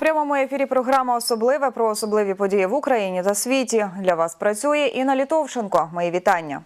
Прямому ефірі програма особливе про особливі події в Україні та світі. Для вас працює Інна Літовченко. Мої вітання.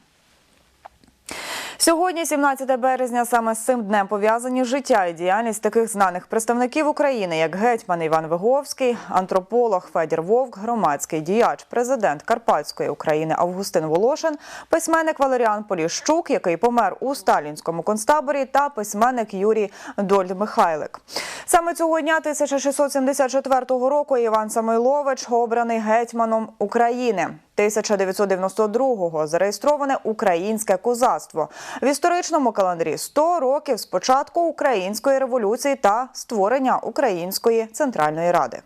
Сьогодні, 17 березня, саме з цим днем пов'язані життя і діяльність таких знаних представників України, як гетьман Іван Виговський, антрополог Федір Вовк, громадський діяч, президент Карпатської України Августин Волошин, письменник Валеріан Поліщук, який помер у сталінському концтаборі, та письменник Юрій Дольд Михайлик. Саме цього дня 1674 року Іван Самойлович обраний гетьманом України. 1992-го зареєстроване українське козацтво в історичному календарі 100 років з початку української революції та створення Української центральної ради.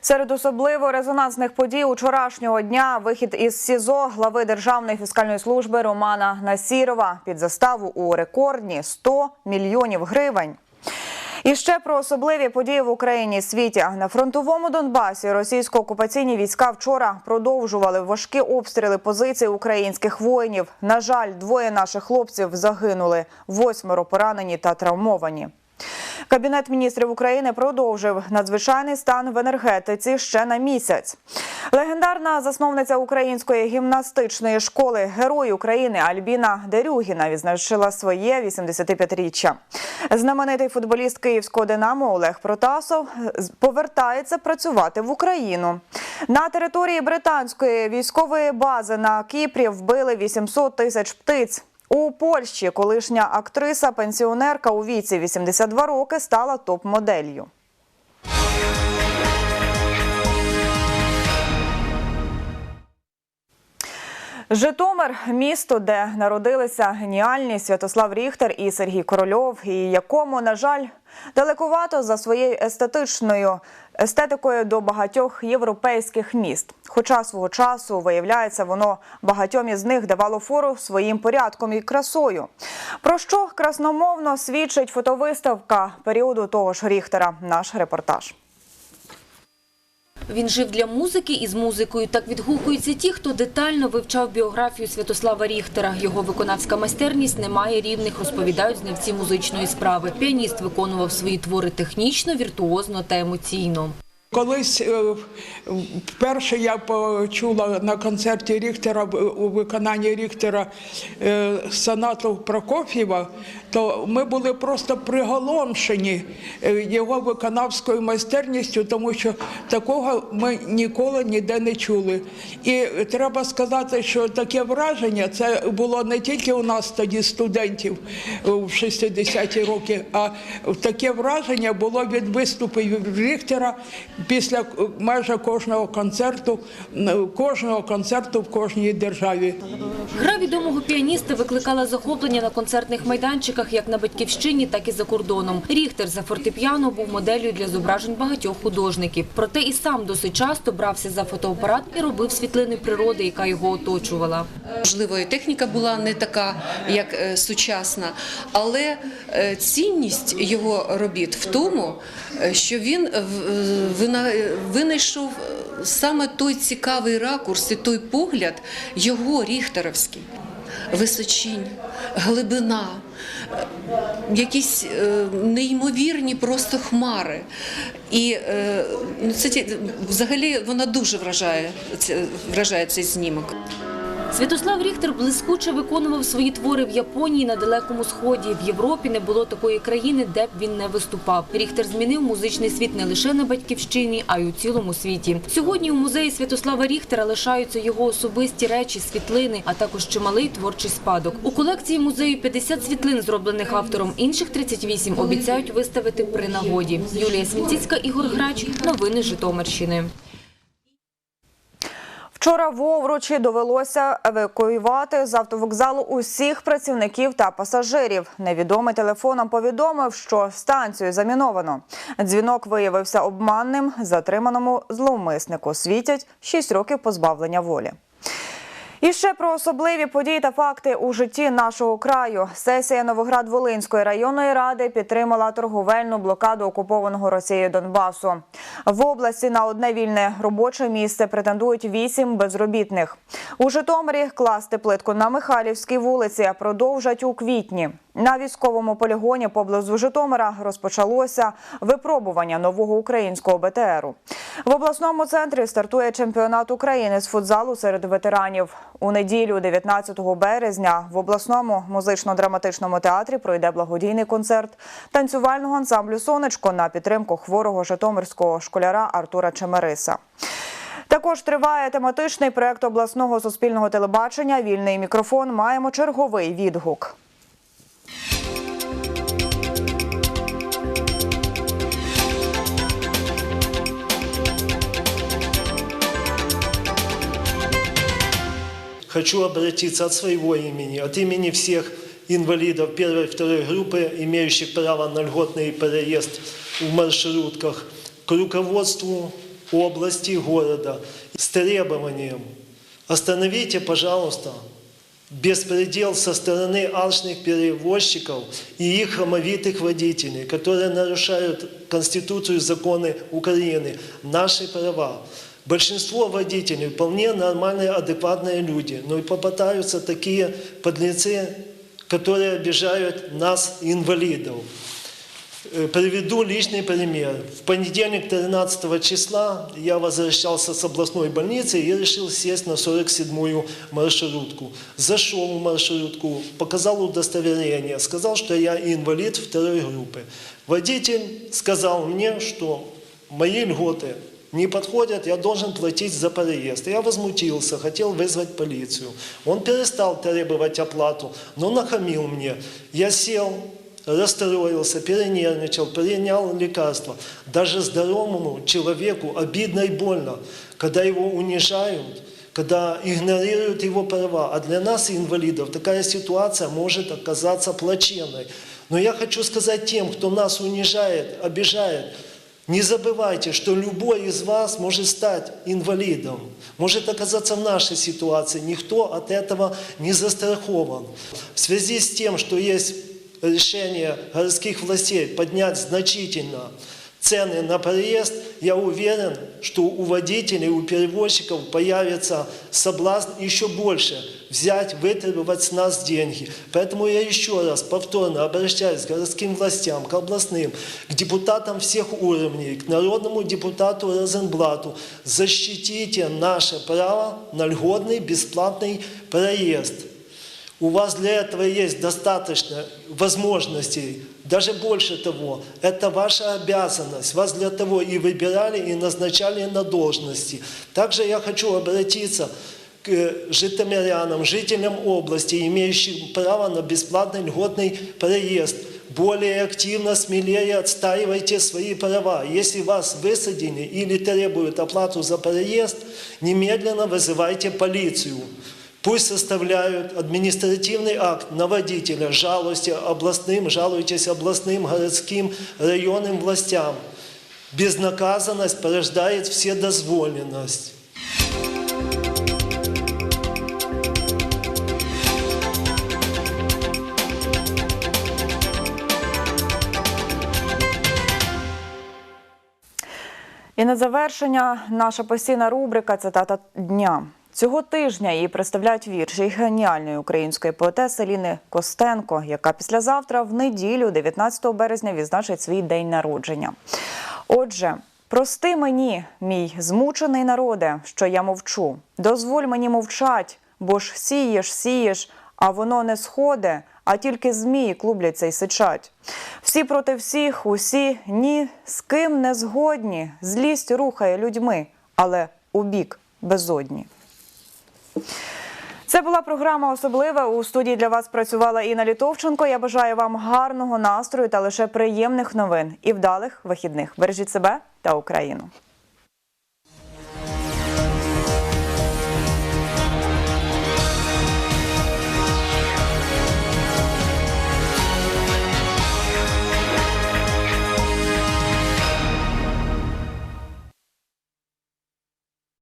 Серед особливо резонансних подій учорашнього дня вихід із СІЗО глави Державної фіскальної служби Романа Насірова під заставу у рекордні 100 мільйонів гривень. І ще про особливі події в Україні і світі на фронтовому Донбасі російсько-окупаційні війська вчора продовжували важкі обстріли позицій українських воїнів. На жаль, двоє наших хлопців загинули, восьмеро поранені та травмовані. Кабінет міністрів України продовжив надзвичайний стан в енергетиці ще на місяць. Легендарна засновниця української гімнастичної школи Герой України Альбіна Дерюгіна відзначила своє 85-річчя. Знаменитий футболіст київського Динамо Олег Протасов повертається працювати в Україну. На території британської військової бази на Кіпрі вбили 800 тисяч птиць. У Польщі колишня актриса-пенсіонерка у віці 82 роки стала топ-моделлю. Житомир місто, де народилися геніальні Святослав Ріхтер і Сергій Корольов, і якому, на жаль, далекувато за своєю естетичною естетикою до багатьох європейських міст. Хоча свого часу виявляється, воно багатьом із них давало фору своїм порядком і красою. Про що красномовно свідчить фотовиставка періоду того ж Ріхтера. Наш репортаж. Він жив для музики і з музикою. Так відгукуються ті, хто детально вивчав біографію Святослава Ріхтера. Його виконавська майстерність не має рівних, розповідають знавці музичної справи. Піаніст виконував свої твори технічно, віртуозно та емоційно. Колись е, вперше я почула на концерті Ріхтера у виконанні Ріхтера е, сонату Прокоф'єва, то ми були просто приголомшені е, його виконавською майстерністю, тому що такого ми ніколи ніде не чули. І треба сказати, що таке враження це було не тільки у нас тоді студентів в 60-ті роки, а таке враження було від виступів Ріхтера після майже кожного концерту, кожного концерту в кожній державі. Гра відомого піаніста викликала захоплення на концертних майданчиках як на батьківщині, так і за кордоном. Ріхтер за фортепіано був моделлю для зображень багатьох художників. Проте і сам досить часто брався за фотоапарат і робив світлини природи, яка його оточувала. Можливо, і техніка була не така, як е, сучасна, але е, цінність його робіт в тому, е, що він в- винайшов е, саме той цікавий ракурс і той погляд, його ріхтеровський. Височінь, глибина, е, якісь е, неймовірні просто хмари. І е, ну, це взагалі вона дуже вражає, вражає цей знімок. Святослав Ріхтер блискуче виконував свої твори в Японії на Далекому Сході. В Європі не було такої країни, де б він не виступав. Ріхтер змінив музичний світ не лише на батьківщині, а й у цілому світі. Сьогодні у музеї Святослава Ріхтера лишаються його особисті речі, світлини, а також чималий творчий спадок. У колекції музею 50 світлин, зроблених автором. Інших 38 обіцяють виставити при нагоді. Юлія Свінціцька, Ігор Грач. Новини Житомирщини. Вчора в Овручі довелося евакуювати з автовокзалу усіх працівників та пасажирів. Невідомий телефоном повідомив, що станцію заміновано. Дзвінок виявився обманним. Затриманому зловмиснику світять 6 років позбавлення волі. І ще про особливі події та факти у житті нашого краю. Сесія Новоград-Волинської районної ради підтримала торговельну блокаду окупованого Росією Донбасу. В області на одне вільне робоче місце претендують вісім безробітних. У Житомирі класти плитку на Михайлівській вулиці продовжать у квітні. На військовому полігоні поблизу Житомира розпочалося випробування нового українського БТРу. В обласному центрі стартує чемпіонат України з футзалу серед ветеранів. У неділю, 19 березня, в обласному музично-драматичному театрі пройде благодійний концерт танцювального ансамблю Сонечко на підтримку хворого житомирського школяра Артура Чемериса. Також триває тематичний проект обласного суспільного телебачення Вільний мікрофон. Маємо черговий відгук. Хочу обратиться от своего имени, от имени всех инвалидов первой и второй группы, имеющих право на льготный переезд в маршрутках, к руководству области города. С требованием. Остановите, пожалуйста, беспредел со стороны алчных перевозчиков и их хамовитых водителей, которые нарушают Конституцию и законы Украины, наши права. Большинство водителей вполне нормальные, адекватные люди, но и попадаются такие подлецы, которые обижают нас, инвалидов. Э, Приведу личный пример. В понедельник 13 числа я возвращался с областной больницы и решил сесть на 47-ю маршрутку. Зашел в маршрутку, показал удостоверение, сказал, что я инвалид второй группы. Водитель сказал мне, что мои льготы не подходят, я должен платить за проезд. Я возмутился, хотел вызвать полицию. Он перестал требовать оплату, но нахамил мне. Я сел, расстроился, перенервничал, принял лекарства. Даже здоровому человеку обидно и больно, когда его унижают, когда игнорируют его права. А для нас, инвалидов, такая ситуация может оказаться плачевной. Но я хочу сказать тем, кто нас унижает, обижает, не забывайте, что любой из вас может стать инвалидом, может оказаться в нашей ситуации. Никто от этого не застрахован. В связи с тем, что есть решение городских властей поднять значительно цены на проезд, я уверен, что у водителей, у перевозчиков появится соблазн еще больше взять, вытребовать с нас деньги. Поэтому я еще раз повторно обращаюсь к городским властям, к областным, к депутатам всех уровней, к народному депутату Розенблату. Защитите наше право на льготный бесплатный проезд. У вас для этого есть достаточно возможностей, даже больше того, это ваша обязанность. Вас для того и выбирали, и назначали на должности. Также я хочу обратиться к житомирянам, жителям области, имеющим право на бесплатный льготный проезд. Более активно, смелее отстаивайте свои права. Если вас высадили или требуют оплату за проезд, немедленно вызывайте полицию. Пусть составляют административный акт на водителя, жалуйте областным, жалуйтесь областным, городским, районным властям. Безнаказанность порождает вседозволенность. І на завершення наша постійна рубрика Цитата дня. Цього тижня її представляють вірші геніальної української поетеси Ліни Костенко, яка післязавтра, в неділю, 19 березня, відзначить свій день народження. Отже, прости мені, мій змучений народе, що я мовчу. Дозволь мені мовчать, бо ж сієш, сієш, а воно не сходе, а тільки змії клубляться й сичать. Всі проти всіх, усі ні з ким не згодні. Злість рухає людьми, але у бік безодні. Це була програма особлива. У студії для вас працювала Інна Літовченко. Я бажаю вам гарного настрою та лише приємних новин і вдалих вихідних. Бережіть себе та Україну.